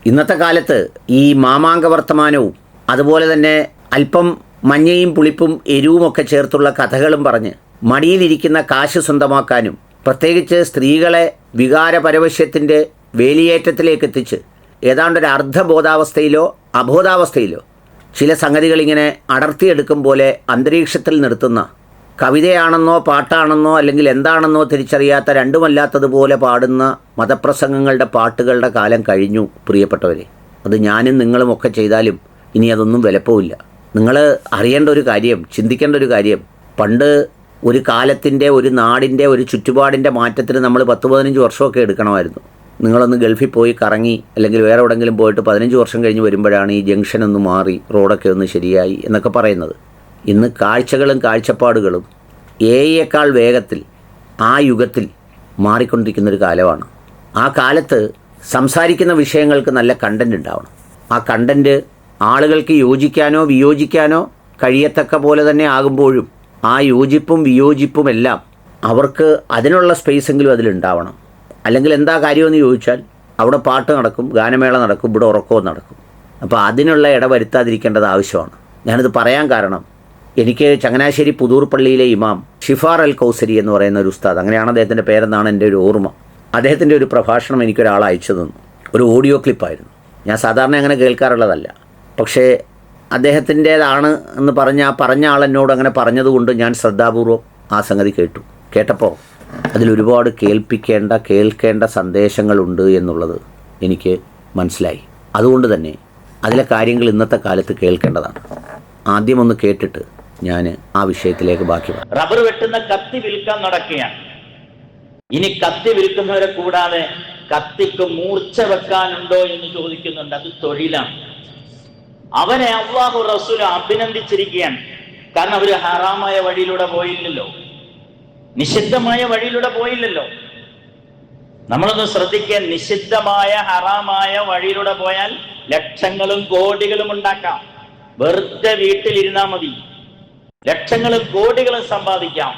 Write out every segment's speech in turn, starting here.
ഇന്നത്തെ കാലത്ത് ഈ മാമാങ്ക വർത്തമാനവും അതുപോലെ തന്നെ അല്പം മഞ്ഞയും പുളിപ്പും എരിവും ഒക്കെ ചേർത്തുള്ള കഥകളും പറഞ്ഞ് മടിയിലിരിക്കുന്ന കാശ് സ്വന്തമാക്കാനും പ്രത്യേകിച്ച് സ്ത്രീകളെ വികാരപരവശ്യത്തിന്റെ വേലിയേറ്റത്തിലേക്ക് എത്തിച്ച് ഏതാണ്ടൊരു അർദ്ധബോധാവസ്ഥയിലോ അബോധാവസ്ഥയിലോ ചില സംഗതികളിങ്ങനെ അടർത്തിയെടുക്കും പോലെ അന്തരീക്ഷത്തിൽ നിർത്തുന്ന കവിതയാണെന്നോ പാട്ടാണെന്നോ അല്ലെങ്കിൽ എന്താണെന്നോ തിരിച്ചറിയാത്ത രണ്ടുമല്ലാത്തതുപോലെ പാടുന്ന മതപ്രസംഗങ്ങളുടെ പാട്ടുകളുടെ കാലം കഴിഞ്ഞു പ്രിയപ്പെട്ടവരെ. അത് ഞാനും നിങ്ങളും ഒക്കെ ചെയ്താലും ഇനി അതൊന്നും വിലപ്പോവില്ല. നിങ്ങൾ അറിയേണ്ട ഒരു കാര്യം ചിന്തിക്കേണ്ട ഒരു കാര്യം. പണ്ട് ഒരു കാലത്തിന്റെ ഒരു നാടിന്റെ ഒരു ചുറ്റുപാടിന്റെ മാറ്റത്തിന് നമ്മൾ പത്ത് പതിനഞ്ച് വർഷമൊക്കെ എടുക്കണമായിരുന്നു. നിങ്ങളൊന്ന് ഗൾഫിൽ പോയി കറങ്ങി അല്ലെങ്കിൽ വേറെ എവിടെങ്കിലും പോയിട്ട് പതിനഞ്ച് വർഷം കഴിഞ്ഞ് വരുമ്പോഴാണ് ഈ ജംഗ്ഷൻ ഒന്ന് മാറി റോഡൊക്കെ ഒന്ന് ശരിയായി എന്നൊക്കെ പറയുന്നത്. ഇന്ന് കാഴ്ചകളും കാഴ്ചപ്പാടുകളും എയേക്കാൾ വേഗത്തിൽ ആ യുഗത്തിൽ മാറിക്കൊണ്ടിരിക്കുന്നൊരു കാലമാണ്. ആ കാലത്ത് സംസാരിക്കുന്ന വിഷയങ്ങൾക്ക് നല്ല കണ്ടന്റ് ഉണ്ടാവണം. ആ കണ്ടന്റ് ആളുകൾക്ക് യോജിക്കാനോ വിയോജിക്കാനോ കഴിയത്തക്ക പോലെ തന്നെ ആകുമ്പോഴും ആ യോജിപ്പും വിയോജിപ്പും എല്ലാം അവർക്ക് അതിനുള്ള സ്പേസെങ്കിലും അതിലുണ്ടാവണം അല്ലെങ്കിൽ എന്താ കാര്യമെന്ന് ചോദിച്ചാൽ അവിടെ പാട്ട് നടക്കും ഗാനമേള നടക്കും ഇവിടെ ഉറക്കവും നടക്കും. അപ്പോൾ അതിനുള്ള ഇട വരുത്താതിരിക്കേണ്ടത് ആവശ്യമാണ്. ഞാനിത് പറയാൻ കാരണം എനിക്ക് ചങ്ങനാശ്ശേരി പുതൂർ പള്ളിയിലെ ഇമാം ഷിഫാർ അൽ കൗസരി എന്ന് പറയുന്ന ഒരു ഉസ്താദ്. അങ്ങനെയാണ് അദ്ദേഹത്തിന്റെ പേരെന്നാണ് എന്റെ ഒരു ഓർമ്മ. അദ്ദേഹത്തിന്റെ ഒരു പ്രഭാഷണം എനിക്കൊരാൾ അയച്ചു തന്നു. ഒരു ഓഡിയോ ക്ലിപ്പായിരുന്നു. ഞാൻ സാധാരണ അങ്ങനെ കേൾക്കാറുള്ളതല്ല. പക്ഷേ അദ്ദേഹത്തിന്റേതാണ് എന്ന് പറഞ്ഞ ആ പറഞ്ഞ ആൾ എന്നോട് അങ്ങനെ പറഞ്ഞതുകൊണ്ട് ഞാൻ ശ്രദ്ധാപൂർവം ആ സംഗതി കേട്ടു. കേട്ടപ്പോൾ അതിലൊരുപാട് കേൾപ്പിക്കേണ്ട കേൾക്കേണ്ട സന്ദേശങ്ങളുണ്ട് എന്നുള്ളത് എനിക്ക് മനസ്സിലായി. അതുകൊണ്ട് തന്നെ അതിലെ കാര്യങ്ങൾ ഇന്നത്തെ കാലത്ത് കേൾക്കേണ്ടതാണ്. ആദ്യമൊന്ന് കേട്ടിട്ട് ഞാൻ ആ വിഷയത്തിലേക്ക് ബാക്കി റബ്ബർ വെട്ടുന്ന കത്തി വിൽക്കാൻ നടക്കുകയാണ് ഇനി കത്തി വിൽക്കുന്നവരെ കൂടാതെ കത്തിക്ക് മൂർച്ച വെക്കാനുണ്ടോ എന്ന് ചോദിക്കുന്നുണ്ട്. അത് തൊഴിലാണ്. അവനെ അള്ളാഹു റസൂൽ അഭിനന്ദിച്ചിരിക്കുകയാണ്. കാരണം അവർ ഹറാമായ വഴിയിലൂടെ പോയില്ലല്ലോ. നിഷിദ്ധമായ വഴിയിലൂടെ പോയില്ലല്ലോ. നമ്മളൊന്ന് ശ്രദ്ധിക്കാൻ നിഷിദ്ധമായ ഹറാമായ വഴിയിലൂടെ പോയാൽ ലക്ഷങ്ങളും കോടികളും ഉണ്ടാക്കാം. വെറുതെ വീട്ടിലിരുന്നാൽ മതി. ലക്ഷങ്ങളും കോടികളും സമ്പാദിക്കാം.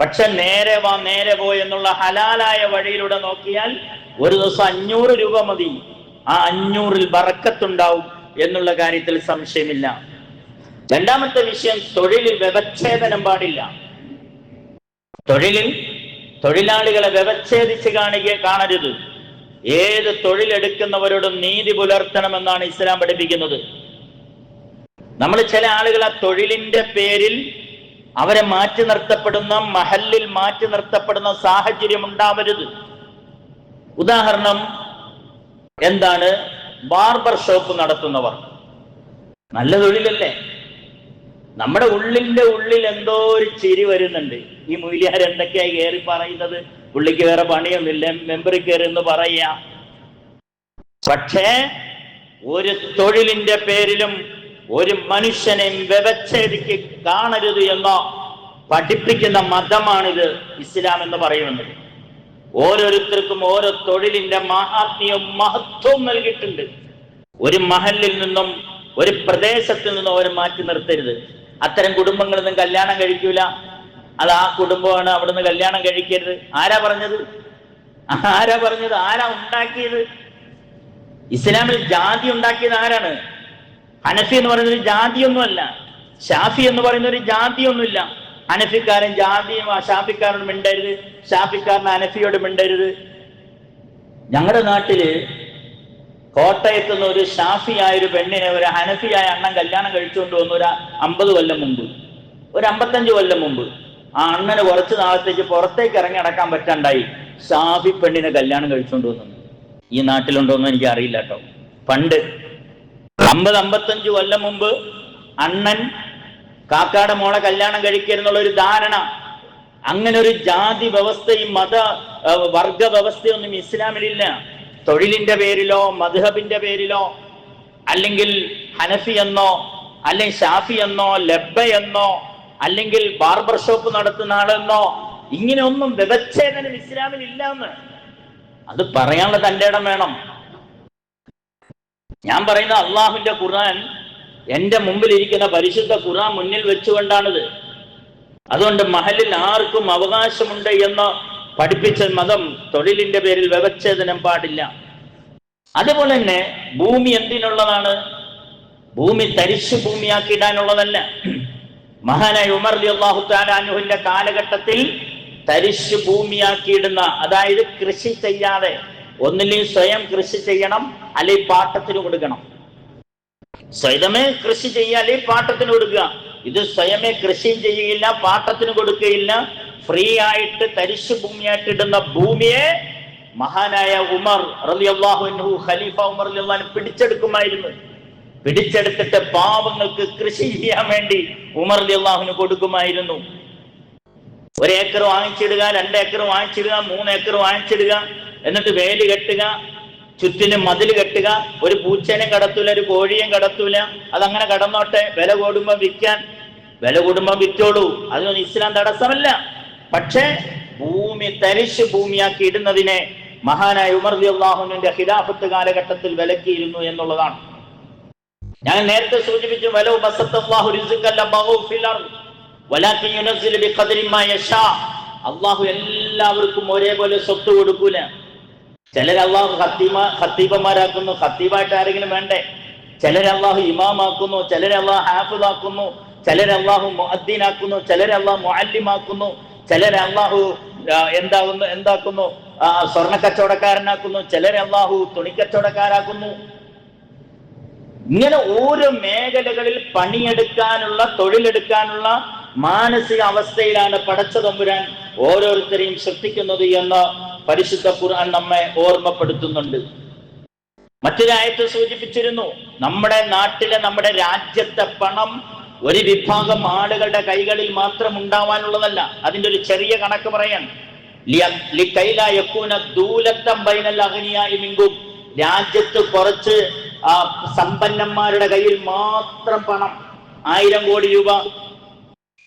പക്ഷെ നേരെ വാ നേരെ പോ എന്നുള്ള ഹലാലായ വഴിയിലൂടെ നോക്കിയാൽ ഒരു ദിവസം അഞ്ഞൂറ് രൂപ മതി. ആ അഞ്ഞൂറിൽ വറക്കത്തുണ്ടാവും എന്നുള്ള കാര്യത്തിൽ സംശയമില്ല. രണ്ടാമത്തെ വിഷയം തൊഴിലിൽ വ്യവച്ഛേദനം പാടില്ല. തൊഴിലിൽ തൊഴിലാളികളെ വ്യവച്ഛേദിച്ച് കാണുക കാണരുത്. ഏത് തൊഴിലെടുക്കുന്നവരോടും നീതി പുലർത്തണമെന്നാണ് ഇസ്ലാം പഠിപ്പിക്കുന്നത്. നമ്മൾ ചില ആളുകൾ ആ തൊഴിലിന്റെ പേരിൽ അവരെ മാറ്റി നിർത്തപ്പെടുന്ന മഹല്ലിൽ മാറ്റി നിർത്തപ്പെടുന്ന സാഹചര്യം ഉണ്ടാവരുത്. ഉദാഹരണം എന്താണ്? ബാർബർ ഷോപ്പ് നടത്തുന്നവർ. നല്ല തൊഴിലല്ലേ? നമ്മുടെ ഉള്ളിന്റെ ഉള്ളിൽ എന്തോ ഒരു ചിരി വരുന്നുണ്ട്. ഈ മൂല്യാർ എന്തൊക്കെയായി കയറി പറയുന്നത്? പുള്ളിക്ക് വേറെ പണിയൊന്നുമില്ല മെമ്പറിൽ കയറി എന്ന് പറയാ പക്ഷേ ഒരു തൊഴിലിന്റെ പേരിലും ഒരു മനുഷ്യനെയും വ്യവച്ഛേദിക്ക് കാണരുത് എന്ന പഠിപ്പിക്കുന്ന മതമാണിത് ഇസ്ലാം എന്ന് പറയുന്നത്. ഓരോരുത്തർക്കും ഓരോ തൊഴിലിന്റെ മഹാത്മ്യവും മഹത്വവും നൽകിയിട്ടുണ്ട്. ഒരു മഹലിൽ നിന്നും ഒരു പ്രദേശത്തിൽ നിന്നും അവരെ മാറ്റി നിർത്തരുത്. അത്തരം കുടുംബങ്ങളിൽ നിന്നും കല്യാണം കഴിക്കൂല. അത് ആ കുടുംബമാണ് അവിടുന്ന് കല്യാണം കഴിക്കരുത്. ആരാ പറഞ്ഞത്? ആരാ പറഞ്ഞത്? ആരാ ഉണ്ടാക്കിയത്? ഇസ്ലാമിൽ ജാതി ഉണ്ടാക്കിയത് ആരാണ്? ഹനഫി എന്ന് പറയുന്ന ഒരു ജാതിയൊന്നുമല്ല. ഷാഫി എന്ന് പറയുന്ന ഒരു ജാതിയൊന്നുമില്ല. അനഫിക്കാരൻ ജാതിയും ഷാഫിക്കാരനും മിണ്ടരുത്. ഷാഫിക്കാരൻ അനഫിയോട് മിണ്ടരുത്. ഞങ്ങളുടെ നാട്ടിൽ കോട്ടയത്ത് നിന്ന് ഒരു ഷാഫിയായ ഒരു പെണ്ണിനെ ഒരു ഹനഫിയായ അണ്ണൻ കല്യാണം കഴിച്ചുകൊണ്ട് വന്നു ഒരു അമ്പത് കൊല്ലം മുമ്പ് ഒരു അമ്പത്തഞ്ച് കൊല്ലം മുമ്പ് ആ അണ്ണന് കുറച്ച് നാളത്തേക്ക് പുറത്തേക്ക് ഇറങ്ങി നടക്കാൻ പറ്റാണ്ടായി ഷാഫി പെണ്ണിനെ കല്യാണം കഴിച്ചുകൊണ്ട് വന്നു. ഈ നാട്ടിലുണ്ടോന്നും എനിക്ക് അറിയില്ല കേട്ടോ. പണ്ട് അമ്പത് അമ്പത്തഞ്ച് കൊല്ലം മുമ്പ് അണ്ണൻ കാക്കാടെ മോളെ കല്യാണം കഴിക്കരുന്നുള്ളൊരു ധാരണ. അങ്ങനെ ഒരു ജാതി വ്യവസ്ഥയും മത വർഗ വ്യവസ്ഥയൊന്നും ഇസ്ലാമിലില്ല. തൊഴിലിന്റെ പേരിലോ മധുഹബിന്റെ പേരിലോ അല്ലെങ്കിൽ ഹനഫി എന്നോ അല്ലെങ്കിൽ ഷാഫി എന്നോ ലബ്ബ എന്നോ അല്ലെങ്കിൽ ബാർബർ ഷോപ്പ് നടത്തുന്ന ആളെന്നോ ഇങ്ങനെയൊന്നും വ്യവച്ഛേദനം ഇസ്ലാമിൽ ഇല്ല എന്ന് അത് പറയാനുള്ള തന്റെ ഇടം വേണം. ഞാൻ പറയുന്ന അള്ളാഹുവിന്റെ ഖുർആൻ എന്റെ മുമ്പിൽ ഇരിക്കുന്ന പരിശുദ്ധ ഖുർആൻ മുന്നിൽ വെച്ചുകൊണ്ടാണിത്. അതുകൊണ്ട് മഹലിൽ ആർക്കും അവകാശമുണ്ട് എന്ന് പഠിപ്പിച്ച മതം തൊഴിലിന്റെ പേരിൽ വ്യവച്ഛേദനം പാടില്ല. അതുപോലെ തന്നെ ഭൂമി എന്തിനുള്ളതാണ്? ഭൂമി തരിശു ഭൂമിയാക്കിയിടാനുള്ളതല്ല. മഹാനായ ഉമർ അള്ളാഹു താലാനുഹിന്റെ കാലഘട്ടത്തിൽ തരിശു ഭൂമിയാക്കിയിടുന്ന അതായത് കൃഷി ചെയ്യാതെ ഒന്നില്ലെങ്കിൽ സ്വയം കൃഷി ചെയ്യണം അല്ലെ പാട്ടത്തിന് കൊടുക്കണം. സ്വയമേ കൃഷി ചെയ്യുക അല്ലെ പാട്ടത്തിന് കൊടുക്കുക. ഇത് സ്വയമേ കൃഷി ചെയ്യുകയില്ല പാട്ടത്തിന് കൊടുക്കുകയില്ല ഫ്രീ ആയിട്ട് തരിശു ഭൂമിയായിട്ട് ഇടുന്ന ഭൂമിയെ മഹാനായ ഉമർ ഖലീഫ ഉമർ പിടിച്ചെടുക്കുമായിരുന്നു. പിടിച്ചെടുത്തിട്ട് പാവങ്ങൾക്ക് കൃഷി ചെയ്യാൻ വേണ്ടി ഉമർ റളിയല്ലാഹുവിന് കൊടുക്കുമായിരുന്നു. ഒരു ഏക്കർ വാങ്ങിച്ചിടുക രണ്ട് ഏക്കർ വാങ്ങിച്ചിടുക മൂന്ന് ഏക്കർ വാങ്ങിച്ചിടുക എന്നിട്ട് വേലി കെട്ടുക ചുറ്റിന് മതിൽ കെട്ടുക ഒരു പൂച്ചേനെ കടത്തൂല ഒരു കോഴിയും കടത്തൂല അതങ്ങനെ കടന്നോട്ടെ വില കൂടുമ്പോ വിൽക്കാൻ വില കൂടുമ്പോ വിറ്റോളൂ. അതിനൊന്നും ഇസ്ലാം തടസ്സമല്ല. പക്ഷേ ഭൂമി തരിശ് ഭൂമിയാക്കി ഇടുന്നതിനെ മഹാനായ ഉമർ അള്ളാഹുവിന്റെ ഖിലാഫത്ത് കാലഘട്ടത്തിൽ വിലക്കിയിരുന്നു എന്നുള്ളതാണ്. ഞാൻ നേരത്തെ സൂചിപ്പിച്ചു വലോ ബസത്തല്ലാഹു റിസ്ഖല്ല ബഗൂ ഫിൽ അല്ലാഹു എല്ലാവർക്കും ഒരേപോലെ സ്വത്ത് കൊടുക്കൂല. ചിലർ അള്ളാഹു ഖത്തീമ ഖത്തീബന്മാരാക്കുന്നു ഖത്തീബായിട്ട് ആരെങ്കിലും വേണ്ടേ? ചിലർ അള്ളാഹു ഇമാമാക്കുന്നു ചിലർ അള്ളാഹു ഹാഫിദാക്കുന്നു ചിലർ അള്ളാഹു മുഅദ്ദീനാക്കുന്നു ചിലർ അള്ളാഹു മുഅല്ലിമാക്കുന്നു ചിലർ അള്ളാഹു എന്താകുന്നു എന്താക്കുന്നു? സ്വർണ കച്ചവടക്കാരനാക്കുന്നു ചിലർ അള്ളാഹു തുണിക്കച്ചവടക്കാരാക്കുന്നു. ഇങ്ങനെ ഓരോ മേഖലകളിൽ പണിയെടുക്കാനുള്ള തൊഴിലെടുക്കാനുള്ള മാനസിക അവസ്ഥയിലാണ് പടച്ച തമ്പുരാൻ ഓരോരുത്തരെയും സൃഷ്ടിക്കുന്നത് എന്ന് പരിശുദ്ധ ഖുർആൻ നമ്മെ ഓർമ്മപ്പെടുത്തുന്നുണ്ട്. മറ്റൊരായത്ത് സൂചിപ്പിച്ചിരുന്നു നമ്മുടെ നാട്ടിലെ നമ്മുടെ രാജ്യത്തെ പണം ഒരു വിഭാഗം ആളുകളുടെ കൈകളിൽ മാത്രം ഉണ്ടാവാനുള്ളതല്ല. അതിന്റെ ഒരു ചെറിയ കണക്ക് പറയാൻ രാജ്യത്ത് കുറച്ച് സമ്പന്നന്മാരുടെ കയ്യിൽ മാത്രം പണം ആയിരം കോടി രൂപ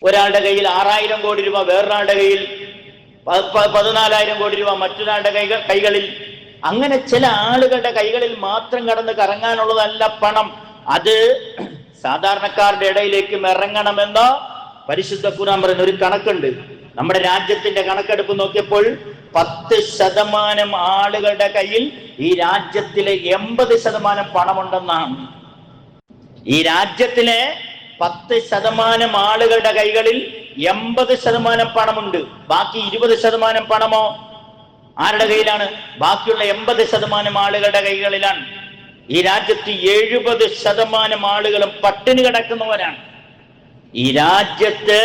ഒരാളുടെ കയ്യിൽ ആറായിരം കോടി രൂപ വേറൊരാളുടെ കയ്യിൽ പതിനാലായിരം കോടി രൂപ മറ്റൊരാളുടെ കൈകൾ കൈകളിൽ. അങ്ങനെ ചില ആളുകളുടെ കൈകളിൽ മാത്രം കടന്ന് കറങ്ങാനുള്ളതല്ല പണം. അത് സാധാരണക്കാരുടെ ഇടയിലേക്കും ഇറങ്ങണമെന്ന് പരിശുദ്ധ കുറാൻ പറയുന്ന ഒരു കണക്കുണ്ട്. നമ്മുടെ രാജ്യത്തിന്റെ കണക്കെടുപ്പ് നോക്കിയപ്പോൾ പത്ത് ശതമാനം ആളുകളുടെ കയ്യിൽ ഈ രാജ്യത്തിലെ എൺപത് ശതമാനം പണമുണ്ടെന്നാണ്. ഈ രാജ്യത്തിലെ പത്ത് ശതമാനം ആളുകളുടെ കൈകളിൽ എൺപത് ശതമാനം പണമുണ്ട്. ബാക്കി ഇരുപത് ശതമാനം പണമോ? ആരുടെ കയ്യിലാണ്? ബാക്കിയുള്ള എൺപത് ശതമാനം ആളുകളുടെ കൈകളിലാണ്. ഈ രാജ്യത്ത് എഴുപത് ശതമാനം ആളുകളും പട്ടിണി കിടക്കുന്നവരാണ്. ഈ രാജ്യത്ത്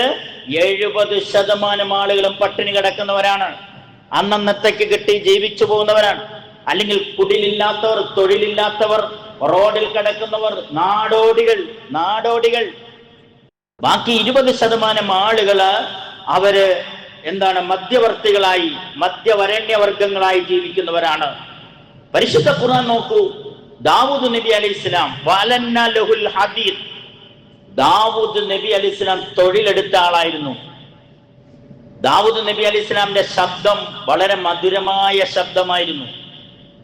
എഴുപത് ശതമാനം ആളുകളും പട്ടിണി കിടക്കുന്നവരാണ്. അന്നന്നത്തേക്ക് കിട്ടി ജീവിച്ചു പോകുന്നവരാണ്. അല്ലെങ്കിൽ കുടിലില്ലാത്തവർ തൊഴിലില്ലാത്തവർ റോഡിൽ കിടക്കുന്നവർ നാടോടികൾ നാടോടികൾ ബാക്കി ഇരുപത് ശതമാനം ആളുകൾ അവർ എന്താണ് മധ്യവർത്തികളായി മധ്യവരണ്യവർഗങ്ങളായി ജീവിക്കുന്നവരാണ്. പരിശുദ്ധ ഖുർആൻ നോക്കൂ. ദാവൂദ് നബി അലി ഇസ്ലാം ലഹുൽ ഹദീദ്. ദാവൂദ് നബി അലി ഇസ്ലാം തൊഴിലെടുത്ത ആളായിരുന്നു. ദാവൂദ് നബി അലി ഇസ്ലാമിന്റെ ശബ്ദം വളരെ മധുരമായ ശബ്ദമായിരുന്നു.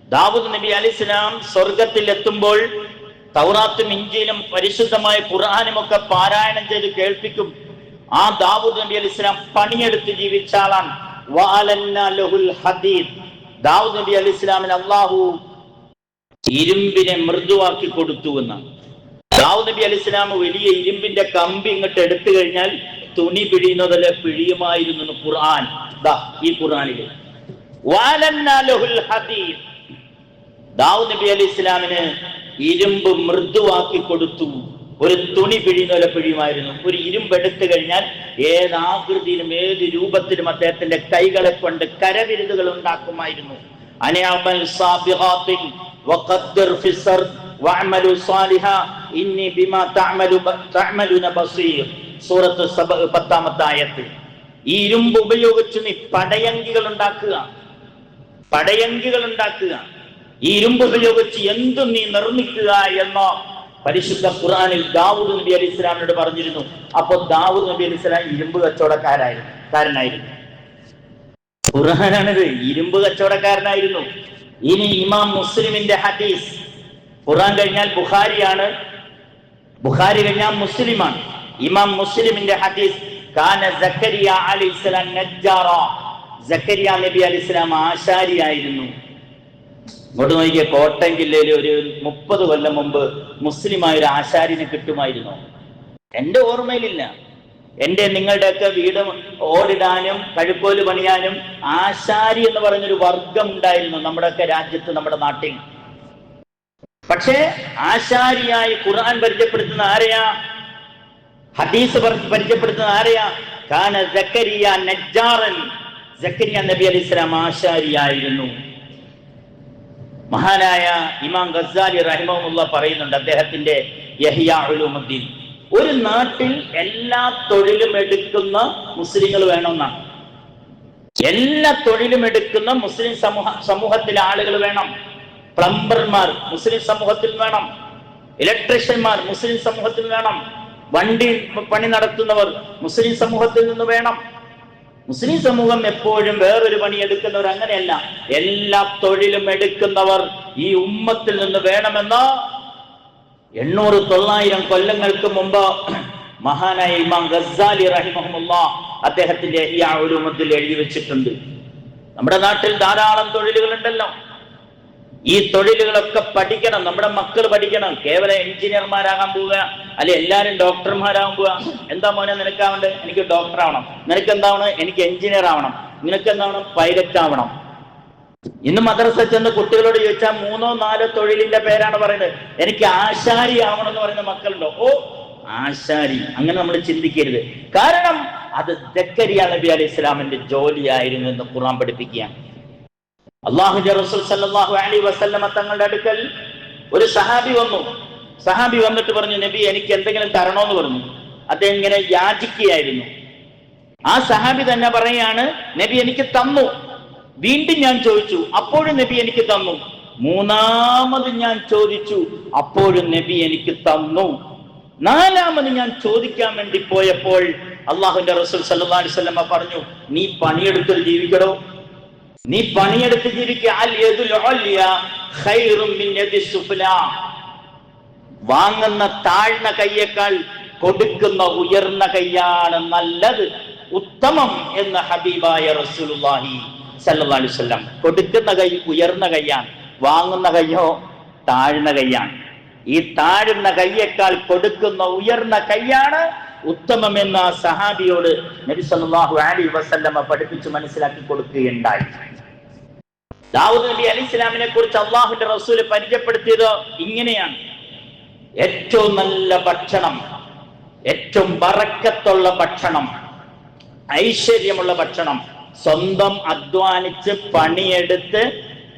ദാവൂദ് നബി അലി ഇസ്ലാം സ്വർഗത്തിൽ എത്തുമ്പോൾ തൗറാത്തും ഇഞ്ചിയിലും പരിശുദ്ധമായ ഖുർആാനും ഒക്കെ പാരായണം ചെയ്ത് കേൾപ്പിക്കും. ആ ദാവൂദ് നബി അലി ഇസ്ലാം പണിയെടുത്ത് ജീവിച്ച ആളാണ്. ദാവൂദ് നബി അലി ഇസ്ലാമിന് അള്ളാഹു ഇരുമ്പിനെ മൃദുവാക്കി കൊടുത്തു എന്നാണ്. ദാവൂദ് നബി അലി ഇസ്ലാം വലിയ ഇരുമ്പിന്റെ കമ്പി ഇങ്ങോട്ട് എടുത്തു കഴിഞ്ഞാൽ തുണി പിഴിയുന്നതല്ലേ പിഴിയുമായിരുന്നു ഖുർആൻ. ദാ ഈ ഖുർആാനിൽ. ദാവൂദ് നബി അലി ഇസ്ലാമിന് ഇരുമ്പ് മൃദുവാക്കി കൊടുത്തു. ഒരു തുണി പിഴിഞ്ഞൊല പിഴിയുമായിരുന്നു ഒരു ഇരുമ്പ് എടുത്തു കഴിഞ്ഞാൽ ഏത് ആകൃതിയിലും ഏത് രൂപത്തിലും അദ്ദേഹത്തിന്റെ കൈകളെ കൊണ്ട് കരവിരുതുകൾ ഉണ്ടാക്കുമായിരുന്നു. പത്താമത്തെ ആയത്ത്. ഈ ഇരുമ്പ് ഉപയോഗിച്ച് നീ പടയങ്കികൾ ഉണ്ടാക്കുക. പടയങ്കികൾ ഉണ്ടാക്കുക. ഈ ഇരുമ്പ് ഉപയോഗിച്ച് എന്തും നീ നിർമ്മിക്കുക എന്ന പരിശുദ്ധ ഖുറാനിൽ ദാവൂദ് നബി അലി ഇസ്ലാമിനോട് പറഞ്ഞിരുന്നു. അപ്പൊ ദാവൂദ് നബി അലി ഇസ്ലാം ഇരുമ്പ് കച്ചവടക്കാരായിരുന്നു കാരനായിരുന്നു. ഖുർആനാണിത് ഇരുമ്പ് കച്ചവടക്കാരനായിരുന്നു. ഇനി ഇമാം മുസ്ലിമിന്റെ ഹദീസ്. ഖുർആൻ കഴിഞ്ഞാൽ ബുഖാരിയാണ്. ബുഖാരി കഴിഞ്ഞാൽ മുസ്ലിമാണ്. ഇമാം മുസ്ലിമിന്റെ ഹദീസ് കാന സക്കരിയ അലി ഇസ്ലാം നജ്ജാറ. സക്കരിയ നബി അലി ഇസ്ലാം ആശാരിയായിരുന്നു. ഇങ്ങോട്ട് നോക്കിയ കോട്ടയം ജില്ലയിൽ ഒരു മുപ്പത് കൊല്ലം മുമ്പ് മുസ്ലിമായ ഒരു ആശാരിനെ കിട്ടുമായിരുന്നു. എന്റെ ഓർമ്മയിലില്ല. എന്റെ നിങ്ങളുടെയൊക്കെ വീട് ഓടിടാനും കഴുക്കോൽ പണിയാനും ആശാരി എന്ന് പറഞ്ഞൊരു വർഗം ഉണ്ടായിരുന്നു നമ്മുടെയൊക്കെ രാജ്യത്ത് നമ്മുടെ നാട്ടിൽ. പക്ഷേ ആശാരിയായി ഖുർആൻ പരിചയപ്പെടുത്തുന്ന ആരെയാ? ഹദീസ് പരിചയപ്പെടുത്തുന്ന ആരെയാ? കാന സക്കരിയ നജ്ജാറൻ. സക്കരിയ നബി അലി ഇസ്ലാം ആശാരിയായിരുന്നു. മഹാനായ ഇമാം ഗസാലി റഹിമുള്ള പറയുന്നുണ്ട് അദ്ദേഹത്തിന്റെ യഹിയ ഉലൂമുദ്ദീൻ. ഒരു നാട്ടിൽ എല്ലാ തൊഴിലും എടുക്കുന്ന മുസ്ലിങ്ങൾ വേണമെന്നാണ്. എല്ലാ തൊഴിലും എടുക്കുന്ന മുസ്ലിം സമൂഹ സമൂഹത്തിലെ ആളുകൾ വേണം. പ്ലംബർമാർ മുസ്ലിം സമൂഹത്തിൽ വേണം. ഇലക്ട്രീഷ്യന്മാർ മുസ്ലിം സമൂഹത്തിൽ വേണം. വണ്ടി പണി നടത്തുന്നവർ മുസ്ലിം സമൂഹത്തിൽ നിന്ന് വേണം. മുസ്ലിം സമൂഹം എപ്പോഴും വേറൊരു പണി എടുക്കുന്നവർ അങ്ങനെയല്ല. എല്ലാ തൊഴിലും എടുക്കുന്നവർ ഈ ഉമ്മത്തിൽ നിന്ന് വേണമെന്ന് എണ്ണൂറ് തൊള്ളായിരം കൊല്ലങ്ങൾക്ക് മുമ്പ് മഹാനായ ഇമാം ഗസാലി റഹിമഹമുല്ല അദ്ദേഹത്തിന്റെ ഈ ആ ഉലൂമത്തിൽ എഴുതി വെച്ചിട്ടുണ്ട്. നമ്മുടെ നാട്ടിൽ ധാരാളം തൊഴിലുകളുണ്ടല്ലോ. ഈ തൊഴിലുകളൊക്കെ പഠിക്കണം നമ്മുടെ മക്കൾ പഠിക്കണം. കേവലം എഞ്ചിനീയർമാരാകാൻ പോവുക അല്ലെ എല്ലാരും ഡോക്ടർമാരാകാൻ പോവുക. എന്താ മോനെ നിനക്കാവണ്ടേ എനിക്ക് ഡോക്ടർ ആവണം നിനക്ക് എന്താവണം? എനിക്ക് എഞ്ചിനീയർ ആവണം നിനക്ക് എന്താവണം? പൈലറ്റ് ആവണം ഇന്ന് മദ്രസ ചെന്ന് കുട്ടികളോട് ചോദിച്ചാൽ മൂന്നോ നാലോ തൊഴിലിന്റെ പേരാണ് പറയുന്നത്. എനിക്ക് ആശാരി ആവണം എന്ന് പറയുന്ന മക്കളുണ്ടോ? ഓ ആശാരി. അങ്ങനെ നമ്മൾ ചിന്തിക്കരുത്. കാരണം അത് ദക്കരിയ നബി അലൈഹി ഇസ്ലാമിന്റെ ജോലിയായിരുന്നു എന്ന് ഖുർആൻ പഠിപ്പിക്കുകയാണ്. അള്ളാഹുന്റെ റസൂൽ വസല്ലമ തങ്ങളുടെ അടുക്കൽ ഒരു സഹാബി വന്നു. സഹാബി വന്നിട്ട് പറഞ്ഞു നബി എനിക്ക് എന്തെങ്കിലും തരണോന്ന് പറഞ്ഞു. അദ്ദേഹം ഇങ്ങനെ യാചിക്കുകയായിരുന്നു. ആ സഹാബി തന്നെ പറയാണ് നബി എനിക്ക് തന്നു. വീണ്ടും ഞാൻ ചോദിച്ചു അപ്പോഴും നബി എനിക്ക് തന്നു. മൂന്നാമത് ഞാൻ ചോദിച്ചു അപ്പോഴും നബി എനിക്ക് തന്നു. നാലാമത് ഞാൻ ചോദിക്കാൻ വേണ്ടി പോയപ്പോൾ അള്ളാഹുന്റെ റസൂൽ സല്ലല്ലാഹു അലൈഹി വസല്ലമ പറഞ്ഞു നീ പണിയെടുത്തൊരു ജീവിക്കടോ? നീ പണിയെടുത്ത് ജീവിക്കുക. വാങ്ങുന്ന താഴ്ന്ന കയ്യേക്കാൾ കൊടുക്കുന്ന ഉയർന്ന കൈയാണ് നല്ലത്. ഉത്തമം എന്ന് ഹബീബായ റസൂലുള്ളാഹി സല്ലല്ലാഹു അലൈഹി വസല്ലം. കൊടുക്കുന്ന കൈ ഉയർന്ന കൈയാണ്. വാങ്ങുന്ന കയ്യോ താഴ്ന്ന കൈയാണ്. ഈ താഴ്ന്ന കയ്യേക്കാൾ കൊടുക്കുന്ന ഉയർന്ന കൈയാണ് ഉത്തമം എന്ന ആ സഹാബിയോട് നബി സല്ലല്ലാഹു അലൈഹി വസല്ലമ പഠിപ്പിച്ച് മനസ്സിലാക്കി കൊടുക്കുകയുണ്ടായി. ദാവൂദ് നബി അലി ഇസ്ലാമിനെ കുറിച്ച് അള്ളാഹുന്റെ റസൂൽ പരിചയപ്പെടുത്തിയത് ഇങ്ങനെയാണ്. ഏറ്റവും നല്ല ഭക്ഷണം ഏറ്റവും വറക്കത്തുള്ള ഭക്ഷണം ഐശ്വര്യമുള്ള ഭക്ഷണം സ്വന്തം അധ്വാനിച്ച് പണിയെടുത്ത്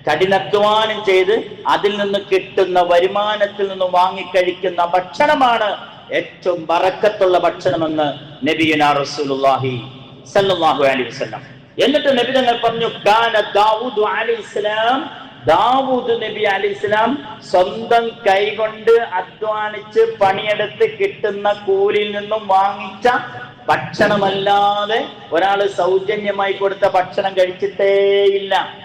കഠിനാധ്വാനം ചെയ്ത് അതിൽ നിന്ന് കിട്ടുന്ന വരുമാനത്തിൽ നിന്ന് വാങ്ങിക്കഴിക്കുന്ന ഭക്ഷണമാണ് ഏറ്റവും വറക്കത്തുള്ള ഭക്ഷണമെന്ന് നബിയുന റസൂലുള്ളാഹി സല്ലല്ലാഹു അലൈഹി വസല്ലം. എന്നിട്ട് നബി തങ്ങൾ പറഞ്ഞു കാന ദാവൂദ് അലൈഹിസ്സലാം ദാവൂദ് നബി അലി ഇസ്ലാം സ്വന്തം കൈകൊണ്ട് അധ്വാനിച്ച് പണിയെടുത്ത് കിട്ടുന്ന കൂലിൽ നിന്നും വാങ്ങിച്ച ഭക്ഷണമല്ലാതെ ഒരാൾ സൗജന്യമായി കൊടുത്ത ഭക്ഷണം കഴിച്ചിട്ടേയില്ല.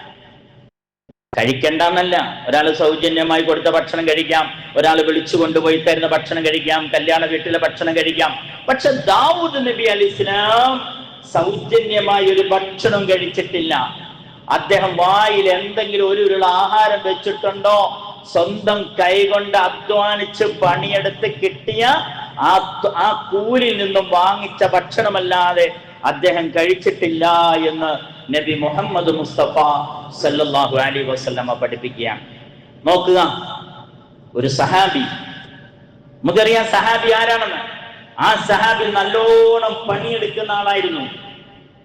കഴിക്കണ്ടെന്നല്ല. ഒരാൾ സൗജന്യമായി കൊടുത്ത ഭക്ഷണം കഴിക്കാം. ഒരാൾ വിളിച്ചു കൊണ്ടുപോയി തരുന്ന ഭക്ഷണം കഴിക്കാം. കല്യാണ വീട്ടിലെ ഭക്ഷണം കഴിക്കാം. പക്ഷെ ദാവൂദ് നബി അലി ഇസ്ലാം സൗജന്യമായി ഒരു ഭക്ഷണം കഴിച്ചിട്ടില്ല. അദ്ദേഹം വായിൽ എന്തെങ്കിലും ഒരു ഉരുള ആഹാരം വെച്ചിട്ടുണ്ടോ? സ്വന്തം കൈകൊണ്ട് അധ്വാനിച്ച് പണിയെടുത്ത് കിട്ടിയ ആ ആ കൂലിൽ നിന്നും വാങ്ങിച്ച ഭക്ഷണമല്ലാതെ അദ്ദേഹം കഴിച്ചിട്ടില്ല എന്ന് നബി മുഹമ്മദ് മുസ്തഫ സല്ലാഹു അലി വസല്ലമ പഠിപ്പിക്കുകയാണ്. നോക്കുക. ഒരു സഹാബി. നമുക്കറിയാം സഹാബി ആരാണെന്ന്? ആ സഹാബി നല്ലോണം പണിയെടുക്കുന്ന ആളായിരുന്നു.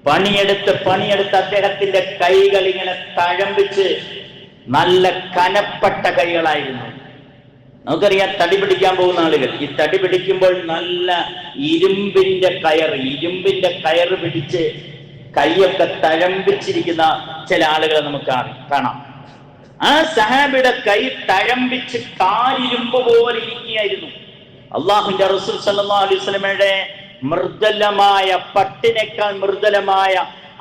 പണിയെടുത്ത് പണിയെടുത്ത് അദ്ദേഹത്തിന്റെ കൈകൾ ഇങ്ങനെ തഴമ്പിച്ച് നല്ല കനപ്പെട്ട കൈകളായിരുന്നു. നമുക്കറിയാം തടി പിടിക്കാൻ പോകുന്ന ആളുകൾ. ഈ തടി പിടിക്കുമ്പോൾ നല്ല ഇരുമ്പിന്റെ കയർ ഇരുമ്പിന്റെ കയർ പിടിച്ച് കൈയൊക്കെ തഴമ്പിച്ചിരിക്കുന്ന ചില ആളുകളെ നമുക്ക് കാണാം. ആ സഹാബിയുടെ കൈ തഴമ്പിച്ച് കാലിരുമ്പ് പോലെ ഇരിക്കുകയായിരുന്നു. അള്ളാഹുന്റെ റസൂൽ വസല്ലമയുടെ മൃദുലമായ പട്ടിനേക്കാൾ മൃദുലമായ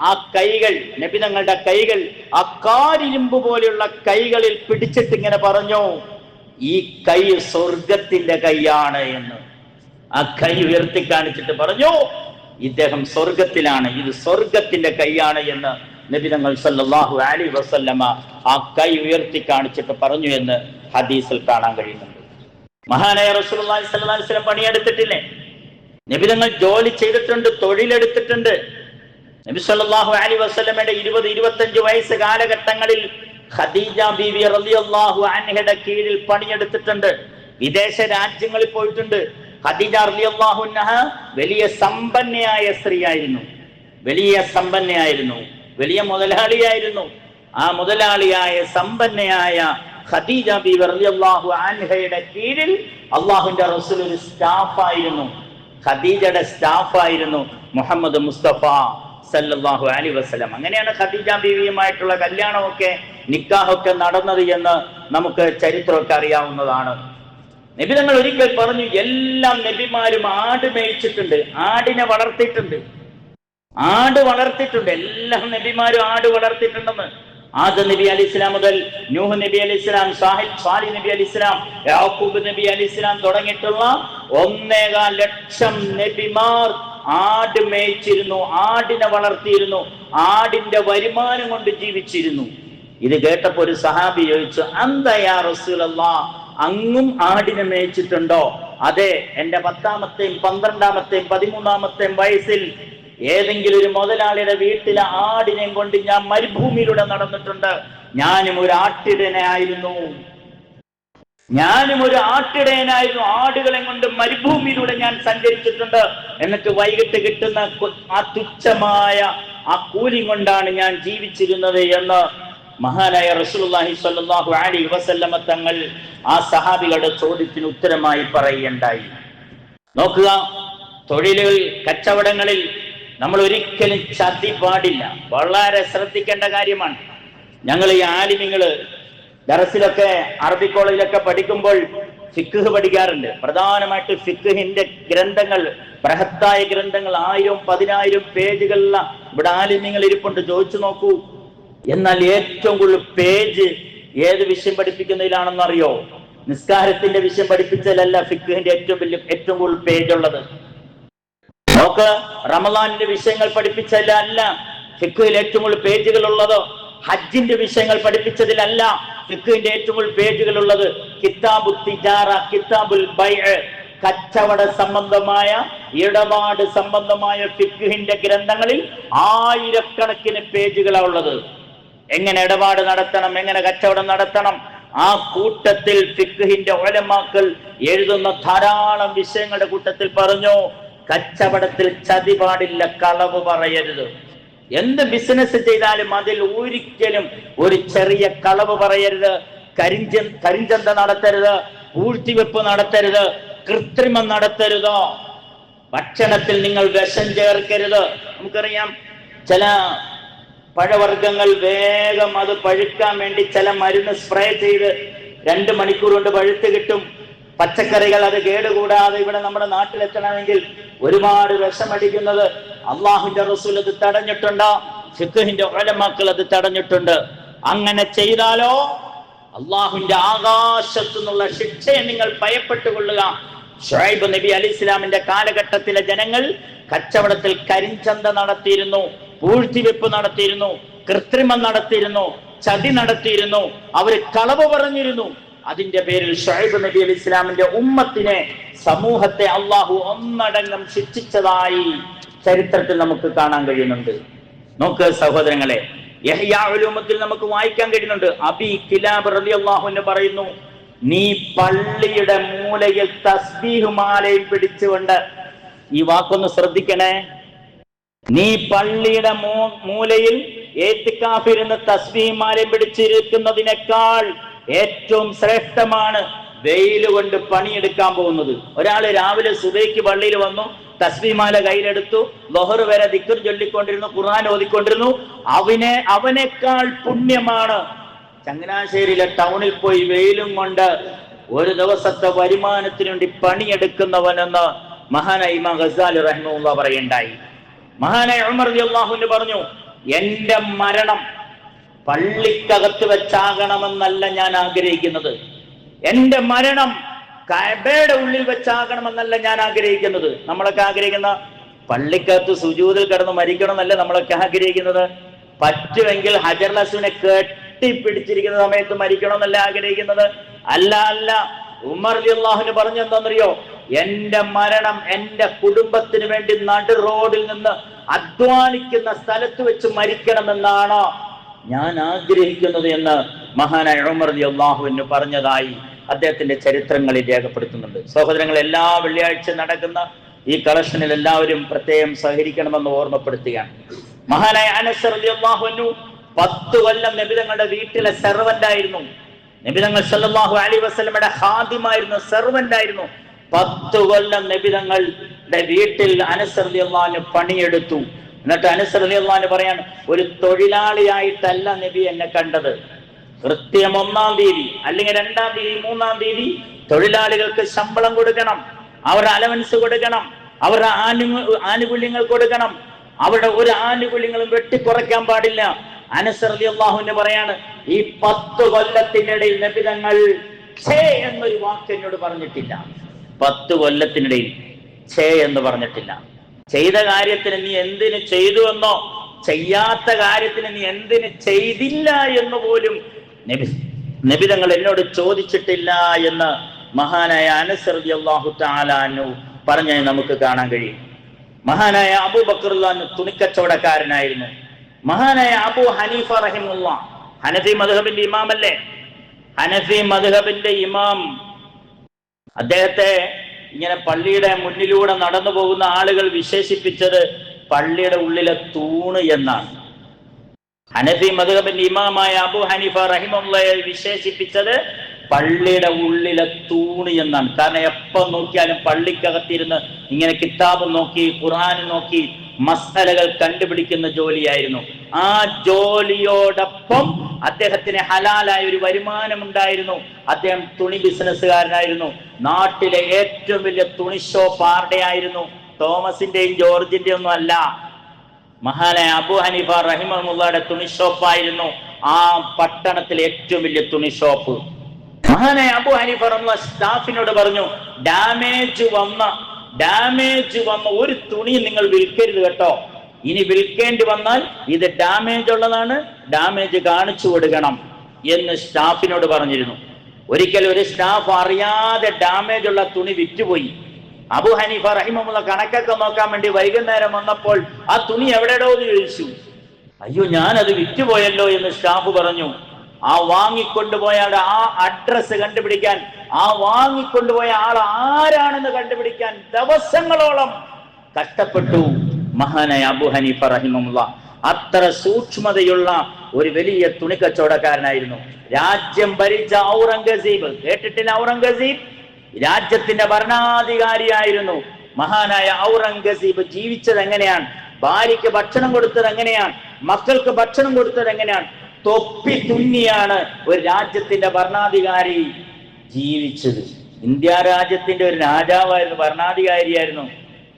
ആ കൈകൾ നബി തങ്ങളുടെ കൈകൾ ആ കാരിരുമ്പ് പോലെയുള്ള കൈകളിൽ പിടിച്ചിട്ട് ഇങ്ങനെ പറഞ്ഞു ഈ കൈ സ്വർഗത്തിന്റെ കൈയാണ് എന്ന്. ആ കൈ ഉയർത്തി കാണിച്ചിട്ട് പറഞ്ഞു ഇദ്ദേഹം സ്വർഗത്തിലാണ് ഇത് സ്വർഗത്തിന്റെ കൈയാണ് എന്ന് നബി തങ്ങൾ സല്ലല്ലാഹു അലൈഹി വസല്ലമ ആ കൈ ഉയർത്തി കാണിച്ചിട്ട് പറഞ്ഞു എന്ന് ഹദീസിൽ കാണാൻ കഴിയുന്നുണ്ട്. മഹാനായ അലൈഹി വസല്ലം പണിയെടുത്തിട്ടില്ലേ? നബി തങ്ങൾ ജോലി ചെയ്തിട്ടുണ്ട് തൊഴിലെടുത്തിട്ടുണ്ട്. നബി സല്ലല്ലാഹു അലൈഹി വസല്ലമയുടെ ഇരുപത് ഇരുപത്തഞ്ച് വയസ്സ് കാലഘട്ടങ്ങളിൽ ഖദീജ ബീവി റളിയല്ലാഹു അൻഹയുടെ കീഴിൽ പണിയെടുത്തിട്ടുണ്ട്. വിദേശ രാജ്യങ്ങളിൽ പോയിട്ടുണ്ട്. ഖദീജ റളിയല്ലാഹു അൻഹ വലിയ സമ്പന്നയായ സ്ത്രീയായിരുന്നു. വലിയ സമ്പന്നയായിരുന്നു. വലിയ മുതലാളിയായിരുന്നു. ആ മുതലാളിയായ സമ്പന്നയായ ഖദീജ ബീവി റളിയല്ലാഹു അൻഹയുടെ കീഴിൽ അള്ളാഹുവിന്റെ റസൂൽ ഒരു സ്റ്റാഫായിരുന്നു. ഖദീജയുടെ സ്റ്റാഫായിരുന്നു മുഹമ്മദ് മുസ്തഫ സല്ലല്ലാഹു അലൈഹി വസല്ലം. അങ്ങനെയാണ് ഖദീജ ബീവിയുമായിട്ടുള്ള കല്യാണമൊക്കെ നിക്കാഹൊക്കെ നടന്നത് എന്ന് നമുക്ക് ചരിത്രമൊക്കെ അറിയാവുന്നതാണ്. നബിതങ്ങൾ ഒരിക്കൽ പറഞ്ഞു എല്ലാം നബിമാരും ആട് മേയിച്ചിട്ടുണ്ട് ആടിനെ വളർത്തിയിട്ടുണ്ട് ആട് വളർത്തിയിട്ടുണ്ട് എല്ലാം നബിമാരും ആട് വളർത്തിയിട്ടുണ്ടെന്ന്. ആദ നബി അലി ഇസ്ലാം മുതൽ നൂഹ് നബി അലി ഇസ്ലാം സാഹിൽ സാലി നബി അലി ഇസ്ലാം യാക്കൂബ് നബി അലി ഇസ്ലാം തുടങ്ങിയിട്ടുള്ള ഒന്നേകാൽ ലക്ഷം നബിമാർ ആട് മേയിച്ചിരുന്നു ആടിനെ വളർത്തിയിരുന്നു ആടിന്റെ വരുമാനം കൊണ്ട് ജീവിച്ചിരുന്നു. ഇത് കേട്ടപ്പോ ഒരു സഹാബി ചോദിച്ചു അന്തയാ റസൂലല്ല? അങ്ങും ആടിനെ മേയിച്ചിട്ടുണ്ടോ? അതെ എന്റെ പത്താമത്തെയും പന്ത്രണ്ടാമത്തെയും പതിമൂന്നാമത്തെയും വയസ്സിൽ ഏതെങ്കിലും ഒരു മുതലാളിയുടെ വീട്ടിലെ ആടിനെ കൊണ്ട് ഞാൻ മരുഭൂമിയിലൂടെ നടന്നിട്ടുണ്ട്. ഞാനും ഒരു ആട്ടിടനായിരുന്നു. ഞാനും ഒരു ആട്ടിടയനായിരുന്നു ആടുകളെ കൊണ്ട് മരുഭൂമിയിലൂടെ ഞാൻ സഞ്ചരിച്ചിട്ടുണ്ട്. എന്നിട്ട് വൈകിട്ട് കിട്ടുന്ന ആ തുച്ഛമായ ആ കൂലി കൊണ്ടാണ് ഞാൻ ജീവിച്ചിരുന്നത് എന്ന് മഹാനായ റസൂലുള്ളാഹി സ്വല്ലല്ലാഹു അലൈഹി വസല്ലമ തങ്ങൾ ആ സഹാബികളുടെ ചോദ്യത്തിന് ഉത്തരമായി പറയുകയുണ്ടായി. നോക്കുക തൊഴിലുകൾ കച്ചവടങ്ങളിൽ നമ്മൾ ഒരിക്കലും ചതി പാടില്ല. വളരെ ശ്രദ്ധിക്കേണ്ട കാര്യമാണ്. ഞങ്ങൾ ഈ ആലിമിങ്ങൾ ദറസിലൊക്കെ അറബി കോളേജിലൊക്കെ പഠിക്കുമ്പോൾ ഫിക്ക് പഠിക്കാറുണ്ട്. പ്രധാനമായിട്ട് ഫിക്കുഹിന്റെ ഗ്രന്ഥങ്ങൾ ബൃഹത്തായ ഗ്രന്ഥങ്ങൾ ആയിരം പതിനായിരം പേജുകളുള്ള ഇവിടെ ആലിമ്യങ്ങൾ ഇരിപ്പുണ്ട്. ചോദിച്ചു നോക്കൂ. എന്നാൽ ഏറ്റവും കൂടുതൽ പേജ് ഏത് വിഷയം പഠിപ്പിക്കുന്നതിലാണെന്ന് അറിയോ നിസ്കാരത്തിന്റെ വിഷയം പഠിപ്പിച്ചതിലല്ല ഫിക്കുഹിന്റെ ഏറ്റവും വലിയ ഏറ്റവും കൂടുതൽ പേജ് ഉള്ളത് നോക്ക് റമദാനിന്റെ വിഷയങ്ങൾ പഠിപ്പിച്ചതിലല്ല ഫിഖിൽ ഏറ്റവും കൂടുതൽ പേജുകൾ ഉള്ളത് ഹജ്ജിന്റെ വിഷയങ്ങൾ പഠിപ്പിച്ചതിലല്ല ഫിഖിന്റെ ഏറ്റവും കൂടുതൽ പേജുകൾ ഉള്ളത് കിതാബു തിജാറ കിതാബുൽ ബൈ കച്ചവട സംബന്ധമായ ഇടപാട് സംബന്ധമായ ഫിഖിന്റെ ഗ്രന്ഥങ്ങളിൽ ആയിരക്കണക്കിന് പേജുകളാണ് ഉള്ളത്. എങ്ങനെ ഇടപാട് നടത്തണം എങ്ങനെ കച്ചവടം നടത്തണം? ആ കൂട്ടത്തിൽ ഫിഖിന്റെ ഒലമാക്കൾ എഴുതുന്ന ധാരാളം വിഷയങ്ങളുടെ കൂട്ടത്തിൽ പറഞ്ഞു കച്ചവടത്തിൽ ചതി പാടില്ല കളവ് പറയരുത്. എന്ത് ബിസിനസ് ചെയ്താലും അതിൽ ഒരിക്കലും ഒരു ചെറിയ കളവ് പറയരുത്. കരിഞ്ച കരിഞ്ചന്ത നടത്തരുത്. പൂഴ്ത്തിവെപ്പ് നടത്തരുത്. കൃത്രിമം നടത്തരുതോ. ഭക്ഷണത്തിൽ നിങ്ങൾ വിഷം ചേർക്കരുത്. നമുക്കറിയാം ചില പഴവർഗങ്ങൾ വേഗം അത് പഴുക്കാൻ വേണ്ടി ചില മരുന്ന് സ്പ്രേ ചെയ്ത് രണ്ട് മണിക്കൂർ കൊണ്ട് പഴുത്ത് കിട്ടും. പച്ചക്കറികൾ അത് കേടുകൂടാതെ ഇവിടെ നമ്മുടെ നാട്ടിലെത്തണമെങ്കിൽ ഒരുപാട് വിഷമടിക്കുന്നത് അള്ളാഹുന്റെ റസൂൽ അത് തടഞ്ഞിട്ടുണ്ടോ ഫിഖിന്റെ ഉലമാക്കൾ അത് തടഞ്ഞിട്ടുണ്ട്. അങ്ങനെ ചെയ്താലോ? അള്ളാഹുവിന്റെ ആകാശത്തു നിന്നുള്ള ശിക്ഷയെ നിങ്ങൾ ഭയപ്പെട്ടുകൊള്ളുക. ഷുഹൈബ് നബി അലി ഇസ്ലാമിന്റെ കാലഘട്ടത്തിലെ ജനങ്ങൾ കച്ചവടത്തിൽ കരിഞ്ചന്ത നടത്തിയിരുന്നു പൂഴ്ത്തിവെപ്പ് നടത്തിയിരുന്നു കൃത്രിമം നടത്തിയിരുന്നു ചതി നടത്തിയിരുന്നു. അവർ കളവ് പറഞ്ഞിരുന്നു. അതിന്റെ പേരിൽ ഷുഹൈബ് നബി അലി ഇസ്ലാമിന്റെ ഉമ്മത്തിനെ സമൂഹത്തെ അള്ളാഹു ഒന്നടങ്കം ശിക്ഷിച്ചതായി ചരിത്രത്തിൽ നമുക്ക് കാണാൻ കഴിയുന്നുണ്ട്. നോക്ക് സഹോദരങ്ങളെ യഹ്യഉലൂമത്തിൽ നമുക്ക് വായിക്കാൻ കഴിയുന്നുണ്ട്. അബി കിലാബ് റളിയല്ലാഹു അൻഹു പറയുന്നു നീ പള്ളിയുടെ മൂലയിൽ തസ്ബീഹ് മാലയും പിടിച്ചുകൊണ്ട് ഈ വാക്കൊന്ന് ശ്രദ്ധിക്കണേ. നീ പള്ളിയുടെ മൂലയിൽ ഏത്തിക്കാഫിരുന്ന് തസ്ബീഹ് മാലയും പിടിച്ചിരിക്കുന്നതിനേക്കാൾ ഏറ്റവും ശ്രേഷ്ഠമാണ് വെയിൽ കൊണ്ട് പണിയെടുക്കാൻ പോകുന്നത്. ഒരാൾ രാവിലെ സുബൈക്ക് പള്ളിയിൽ വന്നു തസ്ബിമാല കയ്യിലെടുത്തു ലൊഹർ വരെ ദിക്കർ ചൊല്ലിക്കൊണ്ടിരുന്നു ഖുർആൻ ഓതിക്കൊണ്ടിരുന്നു. അവനെ അവനേക്കാൾ പുണ്യമാണ് ചങ്ങനാശ്ശേരിയിലെ ടൗണിൽ പോയി വെയിലും കൊണ്ട് ഒരു ദിവസത്തെ വരുമാനത്തിന് വേണ്ടി പണിയെടുക്കുന്നവനെന്ന് മഹാനായ ഇമാം ഗസാലി റഹ്മുള്ള പറയുണ്ടായി മഹാനായ ഉമർ അള്ളാഹുവിന് പറഞ്ഞു എന്റെ മരണം പള്ളിക്കകത്ത് വെച്ചാകണമെന്നല്ല ഞാൻ ആഗ്രഹിക്കുന്നത്. എന്റെ മരണം കബയുടെ ഉള്ളിൽ വെച്ചാകണമെന്നല്ല ഞാൻ ആഗ്രഹിക്കുന്നത്. നമ്മളൊക്കെ ആഗ്രഹിക്കുന്ന പള്ളിക്കകത്ത് സുജൂതിൽ കിടന്ന് മരിക്കണം എന്നല്ല നമ്മളൊക്കെ ആഗ്രഹിക്കുന്നത്. പറ്റുമെങ്കിൽ ഹജർ കെട്ടി കെട്ടിപ്പിടിച്ചിരിക്കുന്ന സമയത്ത് മരിക്കണം എന്നല്ല ആഗ്രഹിക്കുന്നത്. അല്ല അല്ല. ഉമർ അള്ളാഹുന് പറഞ്ഞു എന്താണെന്നറിയോ? എന്റെ മരണം എന്റെ കുടുംബത്തിന് വേണ്ടി നടു റോഡിൽ നിന്ന് അധ്വാനിക്കുന്ന സ്ഥലത്ത് വെച്ച് മരിക്കണമെന്നാണ്. ഞാൻ ആഗ്രഹിക്കുന്നത് എന്ന് മഹാനായ ഉമർ അള്ളാഹുവിന് പറഞ്ഞതായി അദ്ദേഹത്തിന്റെ ചരിത്രങ്ങളിൽ രേഖപ്പെടുത്തുന്നുണ്ട്. സഹോദരങ്ങൾ എല്ലാ വെള്ളിയാഴ്ച നടക്കുന്ന ഈ കളക്ഷനിൽ എല്ലാവരും പ്രത്യേകം സഹകരിക്കണമെന്ന് ഓർമ്മപ്പെടുത്തുകയാണ്. മഹാനായ അനസർ അലി റളിയല്ലാഹു പത്ത് കൊല്ലം നബിതങ്ങളുടെ വീട്ടിലെ സെർവന്റ് ആയിരുന്നു. നബിതങ്ങൾ സല്ലാഹു അലി വസ്ലമയുടെ ഹാദിമായിരുന്നു സെർവന്റ് ആയിരുന്നു. പത്ത് കൊല്ലം നബിതങ്ങളുടെ വീട്ടിൽ അനസർ അലി റളിയല്ലാഹു പണിയെടുത്തു. എന്നിട്ട് അനസ് റളിയല്ലാഹു പറയാണ് ഒരു തൊഴിലാളിയായിട്ടല്ല നബി എന്നെ കണ്ടത്. കൃത്യം ഒന്നാം തീയതി അല്ലെങ്കിൽ രണ്ടാം തീയതി മൂന്നാം തീയതി തൊഴിലാളികൾക്ക് ശമ്പളം കൊടുക്കണം അവരുടെ അലവൻസ് കൊടുക്കണം അവരുടെ ആനു ആനുകൂല്യങ്ങൾ കൊടുക്കണം. അവരുടെ ഒരു ആനുകൂല്യങ്ങളും വെട്ടിക്കുറയ്ക്കാൻ പാടില്ല. അനുസൃതി അള്ളാഹുവിന്റെ പറയാണ് ഈ പത്ത് കൊല്ലത്തിനിടയിൽ നബിതങ്ങൾ ഛേ എന്നൊരു വാക്ക് എന്നോട് പറഞ്ഞിട്ടില്ല. പത്ത് കൊല്ലത്തിനിടയിൽ ഛേ എന്ന് പറഞ്ഞിട്ടില്ല. ചെയ്ത കാര്യത്തിന് നീ എന്തിന് ചെയ്തു എന്നോ ചെയ്യാത്ത കാര്യത്തിന് നീ എന്തിന് ചെയ്തില്ല എന്ന് പോലും നബി നബിതങ്ങൾ എന്നോട് ചോദിച്ചിട്ടില്ല എന്ന് മഹാനായ അനസർദി അള്ളാഹു താലാനു പറഞ്ഞാൽ നമുക്ക് കാണാൻ കഴിയും. മഹാനായ അബു ബക്കറുല്ലാൻ തുണിക്കച്ചവടക്കാരനായിരുന്നു. മഹാനായ അബു ഹനീഫ റഹിമുള്ള ഹനഫി മധുഹബിന്റെ ഇമാമല്ലേ? ഹനഫി മധുഹബിന്റെ ഇമാം. അദ്ദേഹത്തെ ഇങ്ങനെ പള്ളിയുടെ മുന്നിലൂടെ നടന്നു പോകുന്ന ആളുകൾ വിശേഷിപ്പിച്ചത് പള്ളിയുടെ ഉള്ളിലെ തൂണ് എന്നാണ്. ഹനഫി മധുഹബിന്റെ ഇമാമായ അബു ഹനീഫ റഹിമുള്ളയെ വിശേഷിപ്പിച്ചത് പള്ളിയുടെ ഉള്ളിലെ തൂണ് എന്നാണ്. കാരണം എപ്പം നോക്കിയാലും പള്ളിക്കകത്തിരുന്ന് ഇങ്ങനെ കിതാബ് നോക്കി ഖുർആൻ നോക്കി മസലകൾ കണ്ടുപിടിക്കുന്ന ജോലിയായിരുന്നു. ആ ജോലിയോടൊപ്പം അദ്ദേഹത്തിന് ഹലാലായ ഒരു വരുമാനം ഉണ്ടായിരുന്നു അദ്ദേഹം തുണി ബിസിനസ്സുകാരനായിരുന്നു. നാട്ടിലെ ഏറ്റവും വലിയ തുണി ഷോപ്പ് ആരുടെയായിരുന്നു? തോമസിന്റെയും ജോർജിന്റെയും ഒന്നും അല്ല. മഹാനായ അബു ഹനീഫ റഹിമുള്ളയുടെ തുണി ഷോപ്പായിരുന്നു ആ പട്ടണത്തിലെ ഏറ്റവും വലിയ തുണി ഷോപ്പ് മഹാനായ അബു ഹനീഫ റഹ്മുള്ള സ്റ്റാഫിനോട് പറഞ്ഞു ഡാമേജ് വന്ന ഡാമേജ് വന്ന ഒരു തുണി നിങ്ങൾ വിൽക്കരുത് കേട്ടോ. ഇനി വിൽക്കേണ്ടി വന്നാൽ ഇത് ഡാമേജ് ഉള്ളതാണ് ഡാമേജ് കാണിച്ചു കൊടുക്കണം എന്ന് സ്റ്റാഫിനോട് പറഞ്ഞിരുന്നു. ഒരിക്കൽ ഒരു സ്റ്റാഫ് അറിയാതെ ഡാമേജ് ഉള്ള തുണി വിറ്റുപോയി. അബു ഹനീഫ റഹിമുള്ള കണക്കൊക്കെ നോക്കാൻ വേണ്ടി വൈകുന്നേരം വന്നപ്പോൾ ആ തുണി എവിടെയോ എന്ന് ചോദിച്ചു. അയ്യോ ഞാൻ അത് വിറ്റുപോയല്ലോ എന്ന് സ്റ്റാഫ് പറഞ്ഞു. ആ വാങ്ങിക്കൊണ്ടുപോയാൽ ആ അഡ്രസ് കണ്ടുപിടിക്കാൻ ആ വാങ്ങിക്കൊണ്ടുപോയ ആൾ ആരാണെന്ന് കണ്ടുപിടിക്കാൻ ദിവസങ്ങളോളം കഷ്ടപ്പെട്ടു. മഹാനായ അബു ഹനീഫ റഹിമുള്ള അത്ര സൂക്ഷ്മതയുള്ള ഒരു വലിയ തുണിക്കച്ചവടക്കാരനായിരുന്നു രാജ്യം ഭരിച്ച ഔറംഗസീബ് കേട്ടിട്ടില്ല ഔറംഗസീബ്? രാജ്യത്തിന്റെ ഭരണാധികാരിയായിരുന്നു. മഹാനായ ഔറംഗസീബ് ജീവിച്ചത് എങ്ങനെയാണ്? ഭാര്യയ്ക്ക് ഭക്ഷണം കൊടുത്തത് എങ്ങനെയാണ്? മക്കൾക്ക് ഭക്ഷണം കൊടുത്തത് എങ്ങനെയാണ്? തൊപ്പി തുന്നിയാണ് ഒരു രാജ്യത്തിന്റെ ഭരണാധികാരി. ജീവിച്ചത്. ഇന്ത്യ രാജ്യത്തിന്റെ ഒരു രാജാവായിരുന്നു ഭരണാധികാരിയായിരുന്നു.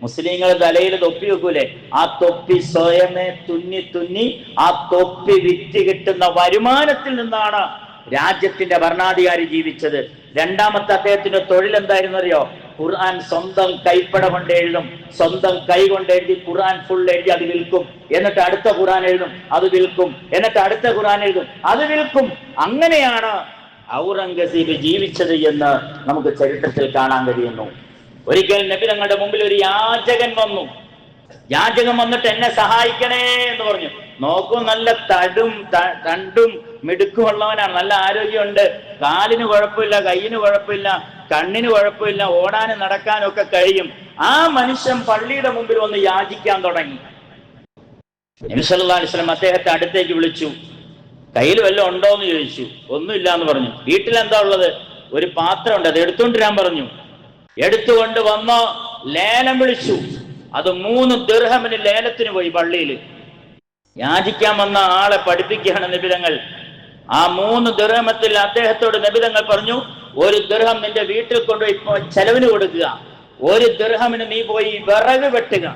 മുസ്ലിങ്ങൾ തലയിൽ തൊപ്പി വെക്കൂലേ? ആ തൊപ്പി സ്വയമേ തുന്നി തുന്നി ആ തൊപ്പി വിറ്റ് കിട്ടുന്ന വരുമാനത്തിൽ നിന്നാണ് രാജ്യത്തിന്റെ ഭരണാധികാരി ജീവിച്ചത്. രണ്ടാമത്തെ അദ്ദേഹത്തിന്റെ തൊഴിൽ എന്തായിരുന്നു അറിയോ? ഖുർആൻ സ്വന്തം കൈപ്പട കൊണ്ട് എഴുതും. സ്വന്തം കൈ കൊണ്ട് എഴുതി ഖുർആൻ ഫുൾ എഴുതി അത് വിൽക്കും. എന്നിട്ട് അടുത്ത ഖുർആൻ എഴുതും. അത് വിൽക്കും. എന്നിട്ട് അടുത്ത ഖുർആൻ എഴുതും. അത് വിൽക്കും. അങ്ങനെയാണ് ഔറംഗസീബ് ജീവിച്ചത് എന്ന് നമുക്ക് ചരിത്രത്തിൽ കാണാൻ കഴിയുന്നു. ഒരിക്കൽ നബി തങ്ങളുടെ മുമ്പിൽ ഒരു യാചകൻ വന്നു. യാചകൻ വന്നിട്ട് എന്നെ സഹായിക്കണേ എന്ന് പറഞ്ഞു. നോക്കൂ നല്ല തടും തണ്ടും മിടുക്കുമുള്ളവനാണ് നല്ല ആരോഗ്യമുണ്ട്. കാലിന് കുഴപ്പമില്ല കയ്യിന് കുഴപ്പമില്ല കണ്ണിന് കുഴപ്പമില്ല ഓടാനും നടക്കാനും ഒക്കെ കഴിയും. ആ മനുഷ്യൻ പള്ളിയുടെ മുമ്പിൽ വന്ന് യാചിക്കാൻ തുടങ്ങി. നബിസല്ലാ അലിസ്ലം അദ്ദേഹത്തെ അടുത്തേക്ക് വിളിച്ചു. കയ്യിൽ വല്ലതും ഉണ്ടോ എന്ന് ചോദിച്ചു. ഒന്നുമില്ല എന്ന് പറഞ്ഞു. വീട്ടിൽ എന്താ ഉള്ളത്? ഒരു പാത്രം ഉണ്ട് അത് എടുത്തുകൊണ്ടിരാൻ പറഞ്ഞു. എടുത്തുകൊണ്ട് വന്നോ? ലേലം വിളിച്ചു. അത് മൂന്ന് ദീർഘമിന് ലേലത്തിന് പോയി പള്ളിയിൽ. യാചിക്കാൻ വന്ന ആളെ പഠിപ്പിക്കുകയാണ് നിബിതങ്ങൾ. ആ മൂന്ന് ദീർഘമത്തിൽ അദ്ദേഹത്തോട് നിബിതങ്ങൾ പറഞ്ഞു ഒരു ദീർഘം നിന്റെ വീട്ടിൽ കൊണ്ടുപോയി ചെലവിന് കൊടുക്കുക. ഒരു ദീർഘമിന് നീ പോയി വിറക് വെട്ടുക.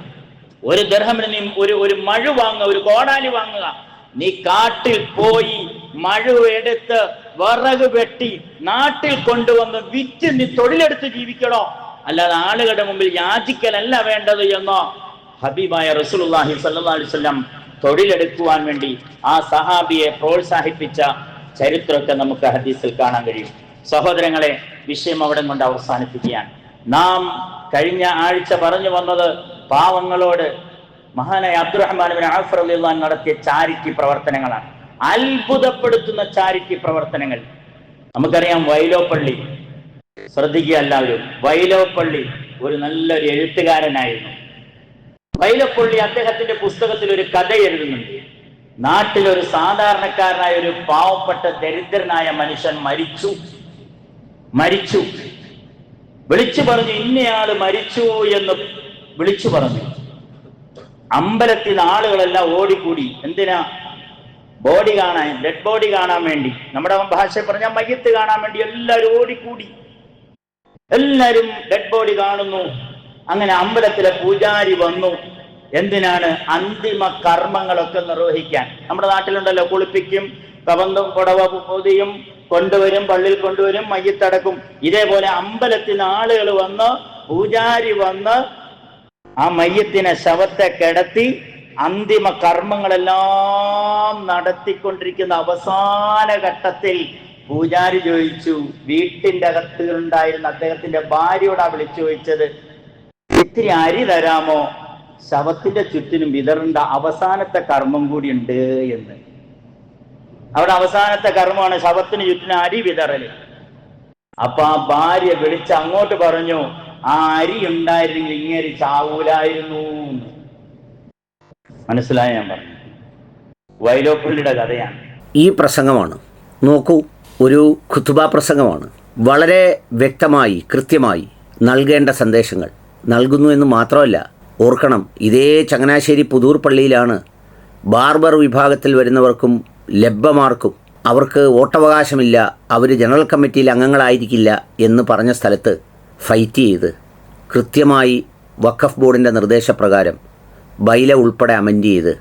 ഒരു ദർഹമിന് നീ ഒരു ഒരു മഴ വാങ്ങുക ഒരു കോടാലി വാങ്ങുക. നീ കാട്ടിൽ പോയി മഴു എടുത്ത് വിറക് വെട്ടി നാട്ടിൽ കൊണ്ടുവന്ന് വിറ്റ് നീ തൊഴിലെടുത്ത് ജീവിക്കണോ? അല്ലാതെ ആളുകളുടെ മുമ്പിൽ യാചിക്കലല്ല വേണ്ടത് എന്നോ ഹബീബായ റസൂലുള്ളാഹി സ്വല്ലല്ലാഹി അലൈഹി വസല്ലം തൊഴിലെടുക്കുവാൻ വേണ്ടി ആ സഹാബിയെ പ്രോത്സാഹിപ്പിച്ച ചരിത്രമൊക്കെ നമുക്ക് ഹദീസിൽ കാണാൻ കഴിയും. സഹോദരങ്ങളെ വിഷയം അവിടെ കൊണ്ട് അവസാനിപ്പിക്കുകയാണ്. നാം കഴിഞ്ഞ ആഴ്ച പറഞ്ഞു വന്നത് പാവങ്ങളോട് മഹാനായ അബ്ദുറഹ്മാൻ ആഫർ അലിള്ളാൻ നടത്തിയ ചാരിറ്റി പ്രവർത്തനങ്ങളാണ്. അത്ഭുതപ്പെടുത്തുന്ന ചാരിറ്റി പ്രവർത്തനങ്ങൾ. നമുക്കറിയാം വൈലോപ്പള്ളി ശ്രദ്ധിക്കുക എല്ലാവരും. വൈലോപ്പള്ളി ഒരു നല്ലൊരു എഴുത്തുകാരനായിരുന്നു. വൈലപ്പള്ളി അദ്ദേഹത്തിന്റെ പുസ്തകത്തിൽ ഒരു കഥ എഴുതുന്നുണ്ട്. നാട്ടിലൊരു സാധാരണക്കാരനായ ഒരു പാവപ്പെട്ട ദരിദ്രനായ മനുഷ്യൻ മരിച്ചു. മരിച്ചു. വിളിച്ചു പറഞ്ഞു ഇന്നയാൾ മരിച്ചു എന്ന് വിളിച്ചു പറഞ്ഞു. അമ്പലത്തിൽ ആളുകളെല്ലാം ഓടിക്കൂടി. എന്തിനാ? ബോഡി കാണാൻ ഡെഡ് ബോഡി കാണാൻ വേണ്ടി. നമ്മുടെ ഭാഷ പറഞ്ഞാൽ മയ്യത്ത് കാണാൻ വേണ്ടി എല്ലാവരും ഓടിക്കൂടി. എല്ലാവരും ഡെഡ് ബോഡി കാണുന്നു. അങ്ങനെ അമ്പലത്തിലെ പൂജാരി വന്നു. എന്തിനാണ്? അന്തിമ കർമ്മങ്ങളൊക്കെ നിർവഹിക്കാൻ. നമ്മുടെ നാട്ടിലുണ്ടല്ലോ കുളിപ്പിക്കും കവന്തും പുടവ പൊതിയും കൊണ്ടുവരും പള്ളിയിൽ കൊണ്ടുവരും മയ്യത്തടക്കും. ഇതേപോലെ അമ്പലത്തിന് ആളുകൾ വന്ന് പൂജാരി വന്ന് ആ മയ്യത്തിനെ ശവത്തെ കിടത്തി അന്തിമ കർമ്മങ്ങളെല്ലാം നടത്തിക്കൊണ്ടിരിക്കുന്ന അവസാന ഘട്ടത്തിൽ പൂജാരി ചോദിച്ചു വീട്ടിന്റെ അകത്ത് ഉണ്ടായിരുന്ന അദ്ദേഹത്തിന്റെ ഭാര്യയോടാ വിളിച്ചു ചോദിച്ചത് ഇത്തിരി അരി തരാമോ? ശവത്തിന്റെ ചുറ്റിനും വിതറണ്ട അവസാനത്തെ കർമ്മം കൂടി ഉണ്ട് എന്ന്. അവിടെ അവസാനത്തെ കർമ്മമാണ് ശവത്തിന് ചുറ്റിനും അരി വിതറൽ. അപ്പൊ ആ ഭാര്യ വിളിച്ച് അങ്ങോട്ട് പറഞ്ഞു ആ അരി ഉണ്ടായിരുന്നെങ്കിൽ ഇങ്ങനെ ചാവൂലായിരുന്നു. മനസ്സിലായ ഞാൻ പറഞ്ഞു. വൈലോപ്പള്ളിയുടെ കഥയാണ്. ഈ പ്രസംഗമാണ്. നോക്കൂ ഒരു ഖുത്തുബ പ്രസംഗമാണ്. വളരെ വ്യക്തമായി കൃത്യമായി നൽകേണ്ട സന്ദേശങ്ങൾ. നൽകുന്നു എന്ന് മാത്രമല്ല ഓർക്കണം ഇതേ ചങ്ങനാശ്ശേരി പുതൂർ പള്ളിയിലാണ് ബാർബർ വിഭാഗത്തിൽ വരുന്നവർക്കും ലബ്ബമാർക്കും അവർക്ക് വോട്ടവകാശമില്ല അവർ ജനറൽ കമ്മിറ്റിയിൽ അംഗങ്ങളായിരിക്കില്ല എന്ന് പറഞ്ഞ സ്ഥലത്ത് ഫൈറ്റ് ചെയ്ത് കൃത്യമായി വഖഫ് ബോർഡിന്റെ നിർദ്ദേശപ്രകാരം ബൈല ഉൾപ്പെടെ അമെൻഡ് ചെയ്ത്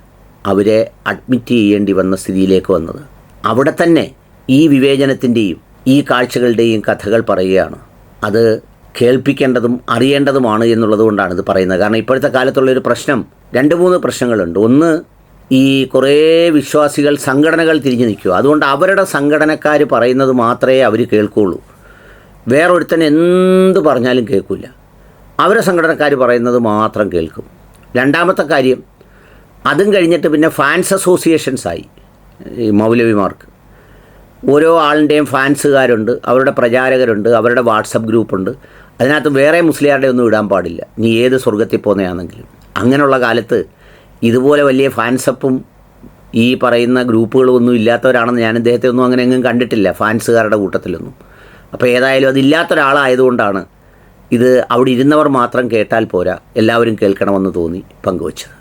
അവരെ അഡ്മിറ്റ് ചെയ്യേണ്ടി വന്ന സ്ഥിതിയിലേക്ക് വന്നത്. അവിടെ തന്നെ ഈ വിവേചനത്തിന്റെയും ഈ കാഴ്ചകളുടെയും കഥകൾ പറയുകയാണ്. അത് കേൾപ്പിക്കേണ്ടതും അറിയേണ്ടതുമാണ് എന്നുള്ളത് കൊണ്ടാണ് ഇത് പറയുന്നത്. കാരണം ഇപ്പോഴത്തെ കാലത്തുള്ളൊരു പ്രശ്നം രണ്ട് മൂന്ന് പ്രശ്നങ്ങളുണ്ട്. ഒന്ന് ഈ കുറേ വിശ്വാസികൾ സംഘടനകൾ തിരിഞ്ഞു നിൽക്കുക. അതുകൊണ്ട് അവരുടെ സംഘടനക്കാർ പറയുന്നത് മാത്രമേ അവർ കേൾക്കുകയുള്ളൂ വേറൊരുത്തൻ എന്ത് പറഞ്ഞാലും കേൾക്കില്ല അവരെ സംഘടനക്കാർ പറയുന്നത് മാത്രം കേൾക്കും. രണ്ടാമത്തെ കാര്യം അതും കഴിഞ്ഞിട്ട് പിന്നെ ഫാൻസ് അസോസിയേഷൻസായി ഈ മൗലവിമാർക്ക്. ഓരോ ആളിന്റെയും ഫാൻസുകാരുണ്ട് അവരുടെ പ്രചാരകരുണ്ട് അവരുടെ വാട്സപ്പ് ഗ്രൂപ്പുണ്ട്. അതിനകത്ത് വേറെ മുസ്ലിയാരുടെ ഒന്നും ഇടാൻ പാടില്ല. നീ ഏത് സ്വർഗത്തിൽ പോകുന്നതാണെങ്കിലും അങ്ങനെയുള്ള കാലത്ത് ഇതുപോലെ വലിയ ഫാൻസപ്പും ഈ പറയുന്ന ഗ്രൂപ്പുകളും ഒന്നും ഇല്ലാത്തവരാണെന്ന് ഞാൻ ഇദ്ദേഹത്തെ ഒന്നും അങ്ങനെ എങ്ങും കണ്ടിട്ടില്ല ഫാൻസുകാരുടെ കൂട്ടത്തിലൊന്നും. അപ്പോൾ ഏതായാലും അതില്ലാത്ത ഒരാളായതുകൊണ്ടാണ് ഇത് അവിടെ ഇരുന്നവർ മാത്രം കേട്ടാൽ പോരാ. എല്ലാവരും കേൾക്കണമെന്ന് തോന്നി പങ്കുവച്ചത്.